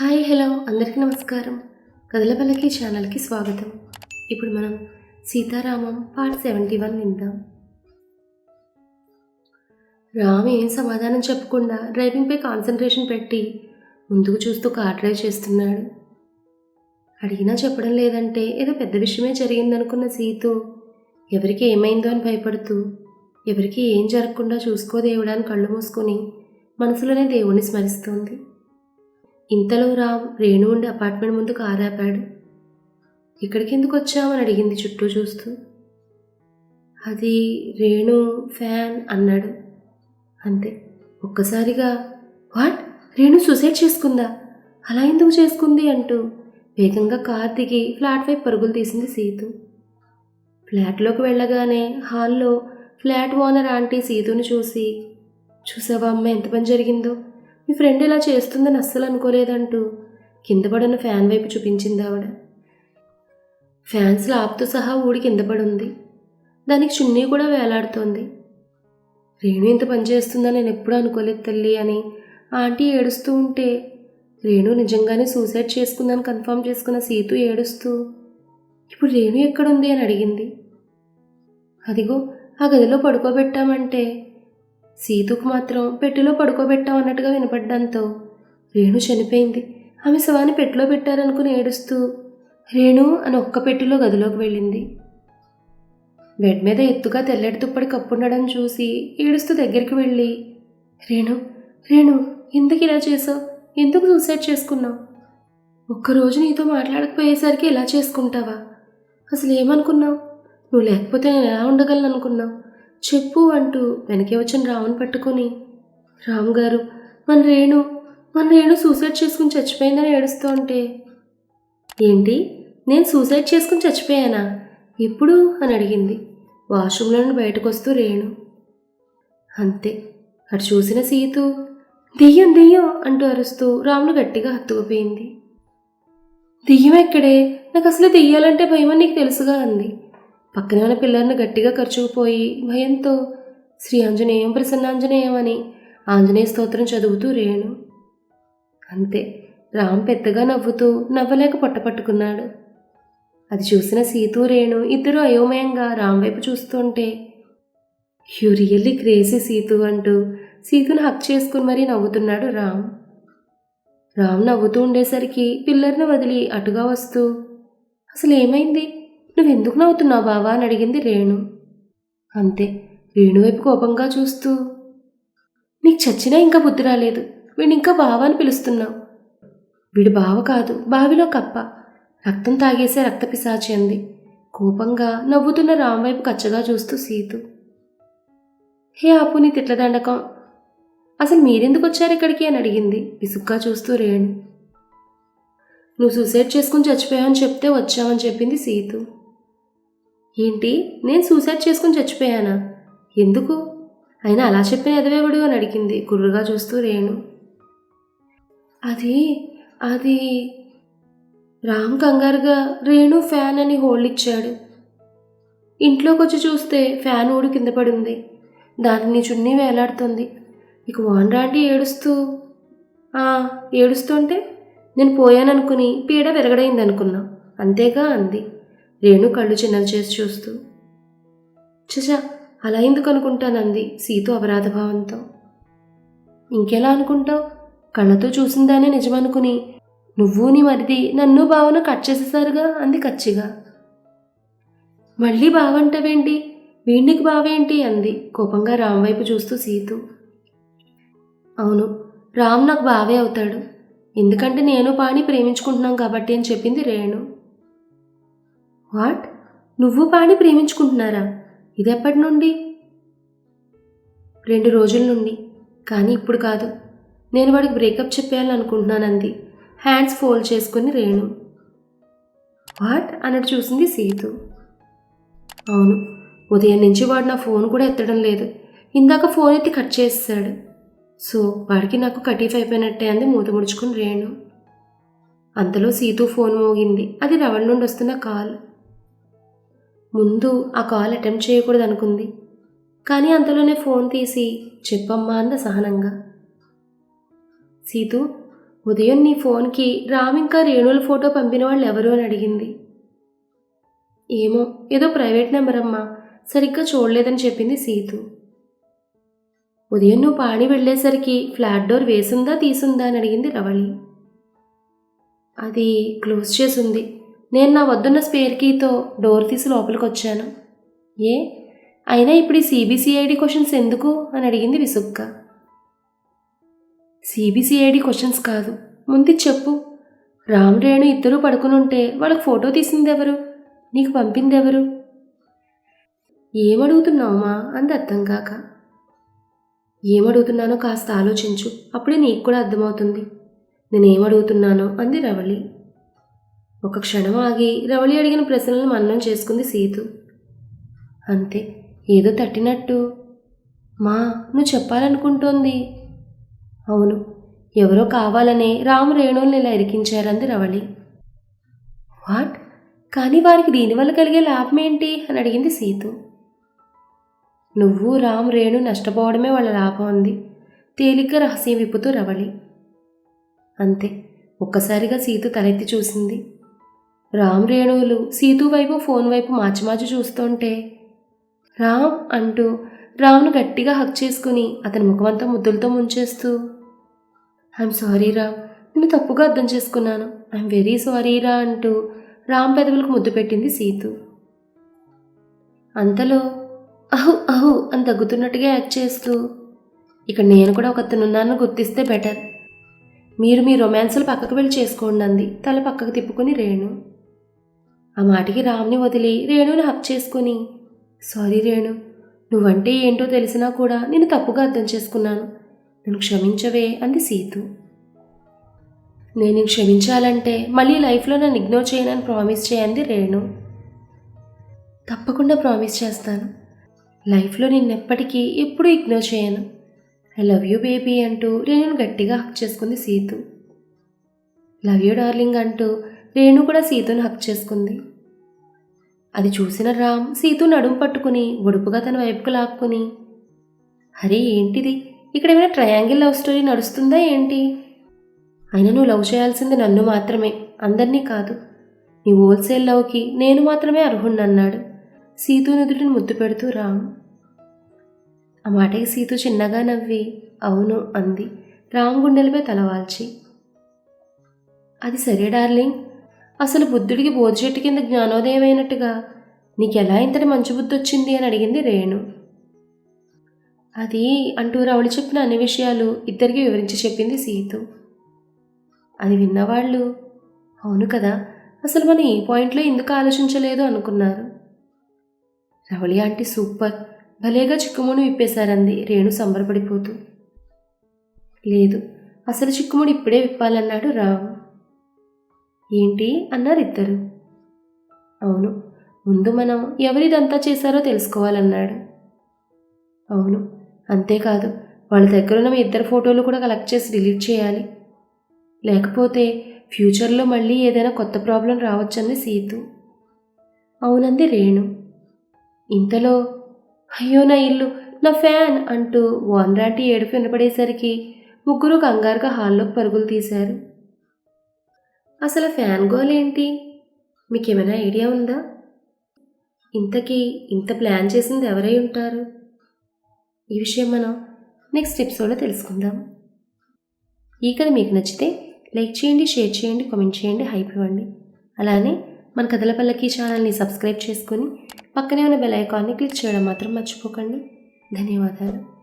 Hi hello. అందరికీ నమస్కారం. కదలపల్లకి ఛానల్కి స్వాగతం. ఇప్పుడు మనం సీతారామం పార్ట్ సెవెంటీ వన్ విందాం. రామ్ ఏం సమాధానం చెప్పకుండా డ్రైవింగ్పై కాన్సన్ట్రేషన్ పెట్టి ముందుకు చూస్తూ కార్ డ్రైవ్ చేస్తున్నాడు. అడిగినా చెప్పడం లేదంటే ఏదో పెద్ద విషయమే జరిగిందనుకున్న సీతు ఎవరికి ఏమైందో అని భయపడుతూ ఎవరికి ఏం జరగకుండా చూసుకోదేవుడా అని కళ్ళు మూసుకొని మనసులోనే దేవుణ్ణి స్మరిస్తోంది. ఇంతలో రామ్ రేణు ఉండి అపార్ట్మెంట్ ముందు కారు ఆపాడు. ఇక్కడికి ఎందుకు వచ్చామని అడిగింది చుట్టూ చూస్తూ. అది రేణు ఫ్యాన్ అన్నాడు. అంతే. ఒక్కసారిగా వాట్? రేణు సూసైడ్ చేసుకుందా? అలా ఎందుకు చేసుకుంది? అంటూ వేగంగా కార్ దిగి ఫ్లాట్ వైపు పరుగులు తీసింది సీతు. ఫ్లాట్లోకి వెళ్ళగానే హాల్లో ఫ్లాట్ ఓనర్ ఆంటీ సీతుని చూసి చూసావా అమ్మ ఎంత పని జరిగిందో? మీ ఫ్రెండ్ ఇలా చేస్తుందని అస్సలు అనుకోలేదంటూ కింద పడిన ఫ్యాన్ వైపు చూపించింది ఆవిడ. ఫ్యాన్స్ లాప్తో సహా ఊడి కింద పడుంది. దానికి చున్నీ కూడా వేలాడుతోంది. రేణు ఇంత పనిచేస్తుందని నేను ఎప్పుడూ అనుకోలేదు తల్లి అని ఆంటీ ఏడుస్తూ ఉంటే రేణు నిజంగానే సూసైడ్ చేసుకుందని కన్ఫర్మ్ చేసుకున్న సీతు ఏడుస్తూ ఇప్పుడు రేణు ఎక్కడుంది? అని అడిగింది. అదిగో ఆ గదిలో పడుకోబెట్టామంటే సీతుకు మాత్రం పెట్టెలో పడుకోబెట్టాం అన్నట్టుగా వినపడ్డంతో రేణు చనిపోయింది. ఆమె శవాన్ని పెట్టెలో పెట్టారనుకుని ఏడుస్తూ రేణు అని ఒక్క పెట్టెలో గదిలోకి వెళ్ళింది. బెడ్ మీద ఎత్తుగా తెల్లటి తుప్పడి కప్పుండడం చూసి ఏడుస్తూ దగ్గరికి వెళ్ళి రేణు రేణు ఎందుకు ఇలా చేసావు ఎందుకు సూసైడ్ చేసుకున్నావు? ఒక్కరోజు నీతో మాట్లాడకపోయేసరికి ఇలా చేసుకుంటావా? అసలు ఏమనుకున్నావు నువ్వు లేకపోతే నేను ఎలా ఉండగలను అనుకున్నావు చెప్పు అంటూ వెనకే వచ్చిన రాముని పట్టుకొని. రాము గారు మన రేణు మన రేణు సూసైడ్ చేసుకుని చచ్చిపోయిందని ఏడుస్తూ ఉంటే. ఏంటి? నేను సూసైడ్ చేసుకుని చచ్చిపోయానా? ఎప్పుడు అని అడిగింది. వాష్రూమ్లో నుండి బయటకు వస్తూ రేణు. అంతే అటు చూసిన సీతు? దెయ్యం దెయ్యం! అంటూ అరుస్తూ రామును గట్టిగా హత్తుకుపోయింది. దెయ్యం ఎక్కడే? నాకు అసలు దెయ్యాలంటే భయమని నీకు తెలుసుగా అంది. పక్కన ఉన్న పిల్లర్ని గట్టిగా ఖర్చుకుపోయి భయంతో శ్రీ ఆంజనేయం ప్రసన్నాంజనేయం అని ఆంజనేయ స్తోత్రం చదువుతూ రేణు. అంతే రామ్ పెద్దగా నవ్వుతూ నవ్వలేక పట్టపట్టుకున్నాడు అది చూసిన సీతూ రేణు ఇద్దరు అయోమయంగా రామ్ వైపు చూస్తుంటే యూ రియల్లీ క్రేజీ సీతు అంటూ సీతును హక్ చేసుకుని మరీ నవ్వుతున్నాడు రామ్. రామ్ నవ్వుతూ ఉండేసరికి పిల్లర్ని వదిలి అటుగా వస్తూ అసలు ఏమైంది నువ్వెందుకు నవ్వుతున్నావు బావా? అని అడిగింది రేణు. అంతే రేణు వైపు కోపంగా చూస్తూ నీకు చచ్చినా ఇంకా బుద్ధి రాలేదు. వీడిని ఇంకా బావ అని పిలుస్తున్నావు. వీడు బావ కాదు బావిలో కప్ప. రక్తం తాగేసే రక్త పిశాచి అంది. కోపంగా నవ్వుతున్న రామ్ వైపు కచ్చగా చూస్తూ సీతు. హే ఆపు నీ తిట్ల దండకం. అసలు మీరెందుకు వచ్చారు ఇక్కడికి? అని అడిగింది విసుగ్గా చూస్తూ రేణు. నువ్వు సూసైడ్ చేసుకుని చచ్చిపోయావని చెప్తే వచ్చావని చెప్పింది సీతు. ఏంటి? నేను సూసైడ్ చేసుకుని చచ్చిపోయానా? ఎందుకు? అయినా అలా చెప్పిన ఎదవేవుడు అని అడిగింది. గుర్రుగా చూస్తూ రేణు. అది అది రామ్ కంగారుగా రేణు ఫ్యాన్ అని హోల్డ్ ఇచ్చాడు. ఇంట్లోకి వచ్చి చూస్తే ఫ్యాన్ ఊడి కింద పడింది. దానిని చున్నీ వేలాడుతుంది. ఇక వాన్రాంటి ఏడుస్తూ ఏడుస్తుంటే? నేను పోయాననుకుని పీడ విరగడైంది అనుకున్నా అంతేగా? అంది. రేణు కళ్ళు చిన్నవి చేసి చూస్తూ చచా అలా ఎందుకు అనుకుంటానంది సీతు అపరాధభావంతో. ఇంకెలా అనుకుంటావు? కళ్ళతో చూసిందానే నిజమనుకుని నువ్వు నీ మరిది నన్ను బావను కట్ చేసేసారుగా అంది కచ్చిగా. మళ్ళీ బావంటావేంటి? వీడికి బావేంటి? అంది కోపంగా రామ్ వైపు చూస్తూ సీతు. అవును రామ్ నాకు బావే అవుతాడు. ఎందుకంటే నేను పాణి ప్రేమించుకుంటున్నాం కాబట్టి అని చెప్పింది రేణు. వాట్? నువ్వు పాణి ప్రేమించుకుంటున్నారా? ఇదెప్పటి నుండి? రెండు రోజుల నుండి. కానీ ఇప్పుడు కాదు. నేను వాడికి బ్రేకప్ చెప్పేయాలనుకుంటున్నానంది హ్యాండ్స్ ఫోల్డ్ చేసుకుని రేణు. వాట్? అన్నట్టు చూసింది సీతు. అవును. ఉదయం నుంచి వాడు నా ఫోన్ కూడా ఎత్తడం లేదు. ఇందాక ఫోన్ ఎత్తి కట్ చేస్తాడు సో వాడికి నాకు కటీఫ్ అయిపోయినట్టే అంది మూత ముడుచుకుని రేణు. అంతలో సీతు ఫోన్ మోగింది. అది రవణ నుండి వస్తున్న కాల్. ముందు ఆ కాల్ అటెంప్ట్ చేయకూడదు అనుకుంది. కానీ అంతలోనే ఫోన్ తీసి చెప్పమ్మా అంద సహనంగా. సీతు ఉదయం నీ ఫోన్కి రామ్ ఇంకా రేణుల ఫోటో పంపిన వాళ్ళు ఎవరు? అని అడిగింది. ఏమో ఏదో ప్రైవేట్ నెంబర్ అమ్మా సరిగ్గా చూడలేదని చెప్పింది సీతు. ఉదయం నువ్వు పాణి వెళ్ళేసరికి ఫ్లాట్ డోర్ వేసుందా తీసుందా? అని అడిగింది రవళి. అది క్లోజ్ చేసుంది. నేను నా వద్దున్న స్పేర్ కీతో డోర్ తీసి లోపలికి వచ్చాను ఏ? అయినా ఇప్పుడు ఈ సిబిసిఐడి క్వశ్చన్స్ ఎందుకు? అని అడిగింది విసుగ్గా. సిబిసిఐడి క్వశ్చన్స్ కాదు. ముందు చెప్పు. రామ్ రేణు ఇద్దరూ పడుకుని ఉంటే వాళ్ళకి ఫోటో తీసింది ఎవరు నీకు పంపింది ఎవరు ఏమడుగుతున్నావుమా? అంది అర్థం కాక. ఏమడుగుతున్నానో కాస్త ఆలోచించు. అప్పుడే నీకు కూడా అర్థమవుతుంది. నేనేమడుగుతున్నానో అంది రవళి. ఒక క్షణం ఆగి రవళి అడిగిన ప్రశ్నలను మన్నం చేసుకుంది సీతు. అంతే ఏదో తట్టినట్టు. మా నువ్వు చెప్పాలనుకుంటోంది. అవును ఎవరో కావాలనే రాము రేణువుల్ని ఇలా ఇరికించారంది రవళి. వాట్? కానీ వారికి దీనివల్ల కలిగే లాభం ఏంటి అని అడిగింది సీతు. నువ్వు రామ్ రేణు నష్టపోవడమే వాళ్ళ లాభం ఉంది తేలిక రహస్యం విప్పుతూ రవళి. అంతే ఒక్కసారిగా సీతు తలెత్తి చూసింది. రామ్ రేణువులు సీతు వైపు ఫోన్ వైపు మార్చి చూస్తుంటే రామ్ అంటూ రామ్ను గట్టిగా హక్ చేసుకుని అతని ముఖమంతా ముద్దులతో ముంచేస్తూ ఐఎమ్ సారీ రామ్ నేను తప్పుగా అర్థం చేసుకున్నాను. ఐఎమ్ వెరీ సారీ రా అంటూ రామ్ పెదవులకు ముద్దు పెట్టింది సీతు. అంతలో అహు అహు అని తగ్గుతున్నట్టుగా యాక్ట్ చేస్తూ ఇక్కడ నేను కూడా ఒకతనున్నాను గుర్తిస్తే బెటర్. మీరు మీ రొమాన్సులు పక్కకు వెళ్ళి చేసుకోండి అంది. తల పక్కకు తిప్పుకొని రేణు. ఆ మాటికి రామ్ని వదిలి రేణుని హక్ చేసుకుని సారీ రేణు నువ్వంటే ఏంటో తెలిసినా కూడా నేను తప్పుగా అర్థం చేసుకున్నాను. నన్ను క్షమించవే అంది సీతు. నేను క్షమించాలంటే మళ్ళీ లైఫ్లో నన్ను ఇగ్నోర్ చేయనని ప్రామిస్ చేయండి రేణు. తప్పకుండా ప్రామిస్ చేస్తాను. లైఫ్లో నిన్నెప్పటికీ ఎప్పుడూ ఇగ్నోర్ చేయను. ఐ లవ్ యూ బేబీ అంటూ రేణును గట్టిగా హక్ చేసుకుంది సీతు. లవ్ యూ డార్లింగ్ అంటూ రేణు కూడా సీతను హక్ చేసుకుంది. అది చూసిన రామ్ సీతు నడుము పట్టుకుని ఒడుపుగా తన వైపుకు లాక్కుని అరే ఏంటిది? ఇక్కడ ఏమైనా ట్రయాంగిల్ లవ్ స్టోరీ నడుస్తుందా ఏంటి? అయినా నువ్వు లవ్ చేయాల్సింది నన్ను మాత్రమే అందరినీ కాదు. నీ హోల్సేల్ లవ్కి నేను మాత్రమే అర్హుణ్ణన్నాడు సీతు నుదుటిని ముద్దు పెడుతూ రామ్. ఆ మాటకి సీతు చిన్నగా నవ్వి అవును అంది. రామ్ గుండెలపై తలవాల్చి అది సరే డార్లింగ్. అసలు బుద్ధుడికి బోధిచెట్టు కింద జ్ఞానోదయం అయినట్టుగా నీకెలా ఇంతటి మంచి బుద్ధి వచ్చింది అని అడిగింది రేణు. అది అంటూ రవళి చెప్పిన అన్ని విషయాలు ఇద్దరికి వివరించి చెప్పింది సీతు. అది విన్నవాళ్ళు అవును కదా అసలు మనం ఈ పాయింట్లో ఎందుకు ఆలోచించలేదు అనుకున్నారు. రవళి ఆంటీ సూపర్ భలేగా చిక్కుముడి విప్పేశారంది రేణు సంబరపడిపోతూ. లేదు అసలు చిక్కుముడి ఇప్పుడే విప్పాలన్నాడు రావు. ఏంటి? అన్నారు ఇద్దరు అవును ముందు మనం ఎవరిదంతా చేశారో తెలుసుకోవాలన్నాడు. అవును అంతేకాదు వాళ్ళ దగ్గర ఉన్న మీ ఇద్దరు ఫోటోలు కూడా కలెక్ట్ చేసి డిలీట్ చేయాలి. లేకపోతే ఫ్యూచర్లో మళ్ళీ ఏదైనా కొత్త ప్రాబ్లం రావచ్చంది సీతు. అవునంది రేణు. ఇంతలో అయ్యో నా ఇల్లు నా ఫ్యాన్ అంటూ వాన్రాంటి ఏడుపు వినపడేసరికి ముగ్గురు కంగారుగా హాల్లోకి పరుగులు తీశారు. అసలు ఫ్యాన్ గోల్ ఏంటి? మీకేమైనా ఐడియా ఉందా? ఇంతకీ ఇంత ప్లాన్ చేసింది ఎవరై ఉంటారు? ఈ విషయం మనం నెక్స్ట్ ఎపిసోడ్లో తెలుసుకుందాం. ఈ కథ మీకు నచ్చితే లైక్ చేయండి షేర్ చేయండి కామెంట్ చేయండి హైప్ ఇవ్వండి. అలానే మన కథల పల్లకి ఛానల్ని సబ్స్క్రైబ్ చేసుకొని పక్కనే ఉన్న బెల్ ఐకాన్ని క్లిక్ చేయడం మాత్రం మర్చిపోకండి. ధన్యవాదాలు.